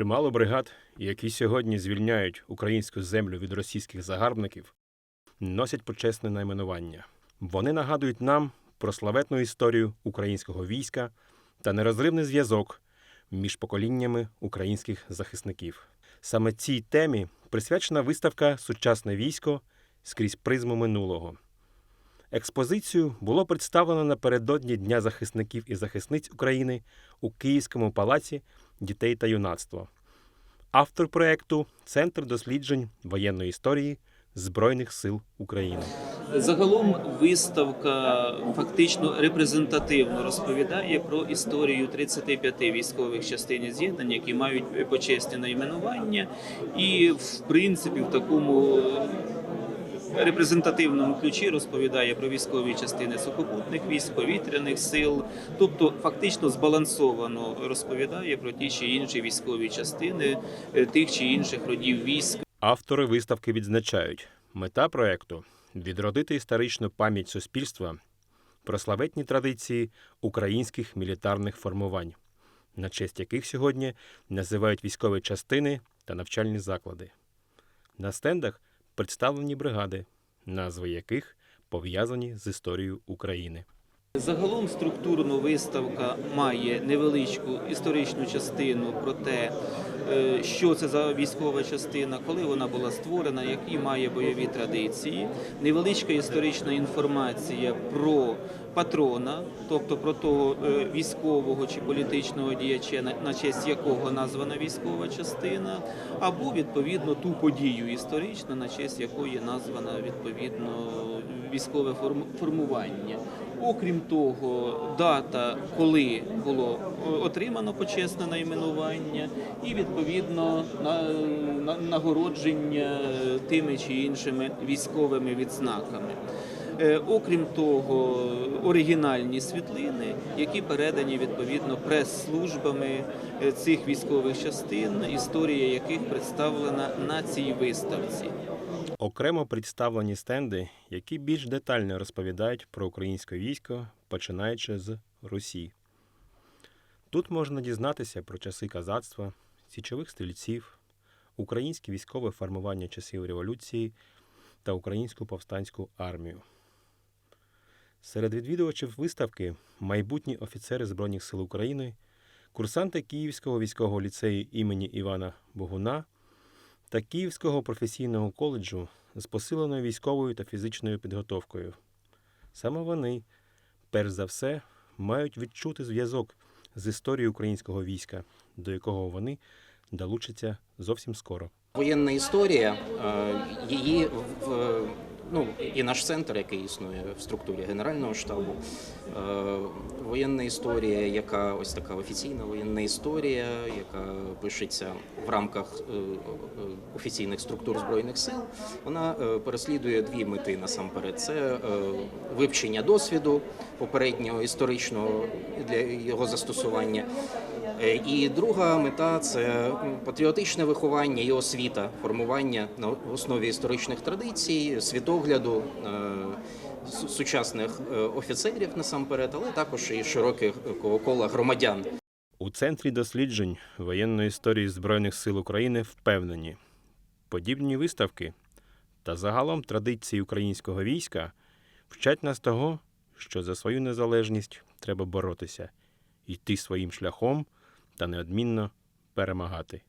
Чимало бригад, які сьогодні звільняють українську землю від російських загарбників, носять почесне найменування. Вони нагадують нам про славетну історію українського війська та нерозривний зв'язок між поколіннями українських захисників. Саме цій темі присвячена виставка Сучасне військо скрізь призму минулого. Експозицію було представлено напередодні Дня захисників і захисниць України у Київському палаці дітей та юнацтва. Автор проекту Центр досліджень воєнної історії Збройних сил України. Загалом виставка фактично репрезентативно розповідає про історію 35 військових частин з'єднань, які мають почесні найменування, і в принципі в такому репрезентативному ключі розповідає про військові частини сухопутних військ, повітряних сил, тобто фактично збалансовано розповідає про ті чи інші військові частини е, тих чи інших родів військ. Автори виставки відзначають, мета проекту відродити історичну пам'ять суспільства про славетні традиції українських мілітарних формувань, на честь яких сьогодні називають військові частини та навчальні заклади. На стендах представлені бригади, назви яких пов'язані з історією України. Загалом структурно виставка має невеличку історичну частину про те, е, що це за військова частина, коли вона була створена, які має бойові традиції, невеличка історична інформація про патрона, тобто про того е, військового чи політичного діяча, на- честь якого названа військова частина, або відповідно ту подію історичну, на честь якої названа відповідно військове формування. Окрім того, дата, коли було е, отримано почесне найменування, і відповідно на, нагородження тими чи іншими військовими відзнаками. Е, Окрім того, оригінальні світлини, які передані відповідно прес-службами е, цих військових частин, історія яких представлена на цій виставці. Окремо представлені стенди, які більш детально розповідають про українське військо, починаючи з Русі. Тут можна дізнатися про часи казацтва, січових стрільців, українське військове формування часів революції та українську повстанську армію. Серед відвідувачів виставки майбутні офіцери Збройних сил України, курсанти Київського військового ліцею імені Івана Богуна та Київського професійного коледжу з посиленою військовою та фізичною підготовкою. Саме вони, перш за все, мають відчути зв'язок з історією українського війська, до якого вони долучаться зовсім скоро. Воєнна історія, е, її в ну і наш центр, який існує в структурі Генерального штабу. е, Воєнна історія, яка ось така офіційна воєнна історія, яка пишеться в рамках е, е, офіційних структур збройних сил. Вона переслідує дві мети насамперед: це вивчення досвіду попереднього історичного для його застосування. Е, І друга мета це патріотичне виховання і освіта, формування на основі історичних традицій, світогляду е, сучасних е, офіцерів насамперед, але також і широкого кола громадян. У Центрі досліджень воєнної історії Збройних сил України впевнені, подібні виставки та загалом традиції українського війська вчать нас того, що за свою незалежність треба боротися, йти своїм шляхом та неодмінно перемагати.